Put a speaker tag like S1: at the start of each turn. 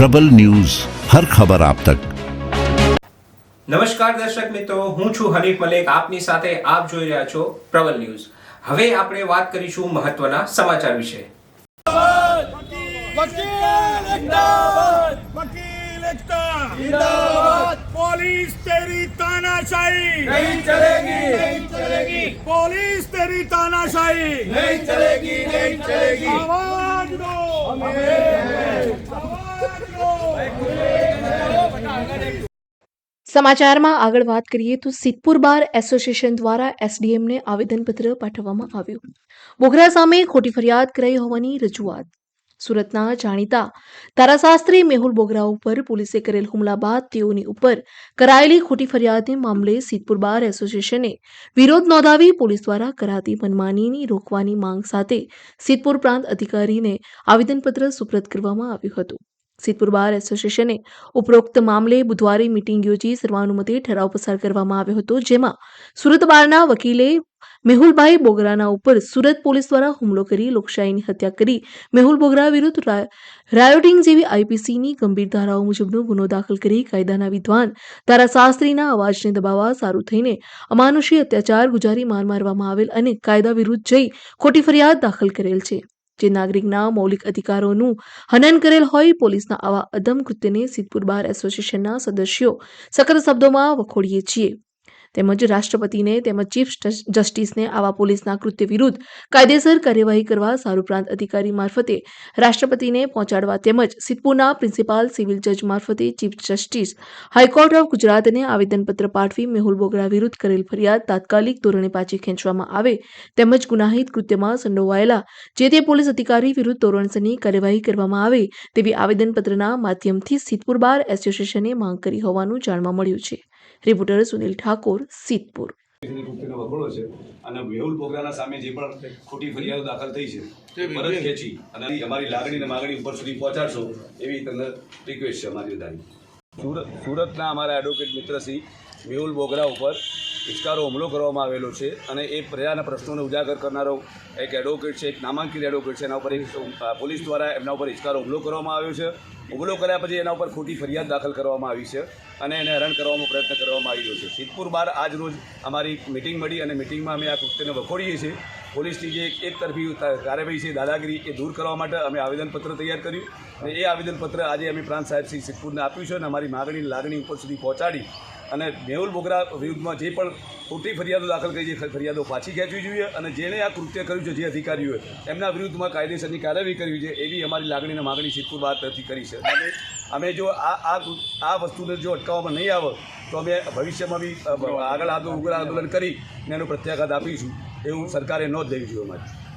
S1: પ્રબલ news હર ખબર આપ તક
S2: નમસ્કાર દર્શક મિત્રો હું છું હરીફ મલેક આપની સાથે આપ જોઈ રહ્યા છો પ્રબલ ન્યૂઝ હવે આપણે વાત કરીશું મહત્વના સમાચાર વિશે
S3: પોલીસ તાનાશાહી નહીં ચલેગી નહીં ચલેગી પોલીસ તેરી તાનાશાહી નહીં ચલેગી નહીં ચલેગી આવાજ દો
S4: સમાચારમાં આગળ વાત કરીએ તો સિદ્ધપુર બાર એસોસિએશન દ્વારા એસડીએમને આવેદનપત્ર પાઠવવામાં આવ્યું. બોગરા સામે ખોટી ફરિયાદ કરાઈ હોવાની રજૂઆત. સુરતના જાણીતા તારાશાસ્ત્રી મેહુલ બોગરા ઉપર પોલીસે કરેલ હુમલા બાદ તેઓની ઉપર કરાયેલી ખોટી ફરિયાદને મામલે સિદ્ધપુર બાર એસોસિએશને વિરોધ નોંધાવી પોલીસ દ્વારા કરાતી મનમાનીની રોકવાની માંગ સાથે સિદ્ધપુર પ્રાંત અધિકારીને આવેદનપત્ર સુપ્રત કરવામાં આવ્યું હતું. સિદ્ધપુર બાર એસોસિએશને ઉપરોક્ત મામલે બુધવારે મિટિંગ યોજી સર્વાનુમતે ઠરાવ પસાર કરવામાં આવ્યો હતો, જેમાં સુરત બારના વકીલે મેહુલભાઈ બોગરાના ઉપર સુરત પોલીસ દ્વારા હુમલો કરી લોકશાહીની હત્યા કરી મેહુલ બોગરા વિરુદ્ધ રાયોટિંગ જેવી આઈપીસીની ગંભીર ધારાઓ મુજબનો ગુનો દાખલ કરી કાયદાના વિદ્વાન ધારાશાસ્ત્રીના અવાજને દબાવવા સારું થઈને અમાનુષી અત્યાચાર ગુજારી માર મારવામાં આવેલ અને કાયદા વિરુદ્ધ જઈ ખોટી ફરિયાદ દાખલ કરેલ છે. જે નાગરિકના મૌલિક અધિકારોનું હનન કરેલ હોય, પોલીસના આવા અધમ કૃત્યને સિદ્ધપુર બાર એસોસિએશનના સદસ્યો સખત શબ્દોમાં વખોડીએ છીએ. તેમજ રાષ્ટ્રપતિને તેમજ ચીફ જસ્ટિસને આવા પોલીસના કૃત્ય વિરુદ્ધ કાયદેસર કાર્યવાહી કરવા સારુપ્રાંત અધિકારી મારફતે રાષ્ટ્રપતિને પહોંચાડવા તેમજ સિદ્ધપુરના પ્રિન્સિપાલ સિવિલ જજ મારફતે ચીફ જસ્ટિસ હાઈકોર્ટ ઓફ ગુજરાતને આવેદનપત્ર પાઠવી મેહુલ બોગરા વિરુદ્ધ કરેલ ફરિયાદ તાત્કાલિક ધોરણે પાછી ખેંચવામાં આવે તેમજ ગુનાહિત કૃત્યમાં સંડોવાયેલા જે તે પોલીસ અધિકારી વિરુદ્ધ ધોરણસરની કાર્યવાહી કરવામાં આવે તેવી આવેદનપત્રના માધ્યમથી સિદ્ધપુર બાર એસોસિએશને માંગ કરી હોવાનું જાણવા મળ્યું છે. રિપોર્ટર સુનિલ ઠાકોર સિદ્ધપુર.
S5: ની છે અને મેહુલ બોગરાના સામે જે પણ ખોટી ફરિયાદો દાખલ થઈ છે તે પરત ખેંચી અને અમારી લાગણી અને માગણી ઉપર સુધી પહોંચાડશો એવી તમને રિક્વેસ્ટ છે અમારી સુરત સુરતના અમારા એડવોકેટ મિત્રશ્રી મેહુલ બોગરા ઉપર ઇચકારો હુમલો કરવામાં આવેલો છે અને એ પ્રજાના પ્રશ્નોને ઉજાગર કરનારો એક એડવોકેટ છે, એક નામાંકિત એડવોકેટ છે, એના ઉપર પોલીસ દ્વારા એમના ઉપર ઇચકારો હુમલો કરવામાં આવ્યો છે. હુમલો કર્યા પછી એના ઉપર ખોટી ફરિયાદ દાખલ કરવામાં આવી છે અને એને હેરાન કરવાનો પ્રયત્ન કરવામાં આવી રહ્યો છે. સિદ્ધપુર બાર આજ રોજ અમારી મિટિંગ મળી અને મિટિંગમાં અમે આ કૃત્યને વખોડીએ છીએ. પોલીસની જે એક તરફી કાર્યવાહી છે, દાદાગીરી એ દૂર કરવા માટે અમે આવેદનપત્ર તૈયાર કર્યું અને એ આવેદનપત્ર આજે અમે પ્રાંત સાહેબ શ્રી સિદ્ધપુરને આપ્યું છે અને અમારી માગણી લાગણી ઉપર સુધી પહોંચાડી અને મેહુલ બોગરા વિરુદ્ધમાં જે પણ ખોટી ફરિયાદો દાખલ કરી છે ફરિયાદો પાછી ખેંચવી જોઈએ અને જેણે આ કૃત્ય કર્યું છે, જે અધિકારીઓએ, એમના વિરુદ્ધમાં કાયદેસરની કાર્યવાહી કરવી છે, એવી અમારી લાગણી અને માગણી સિદ્ધપુર બાદ કરી છે. અને અમે જો આ આ આ વસ્તુને જો અટકાવવામાં નહીં આવે, તો અમે ભવિષ્યમાં બી આગળ આગળ ઉગ્ર આંદોલન કરી અને એનો પ્રત્યાઘાત આપીશું, એવું સરકારે નોંધ લેવી જોઈએ અમારી.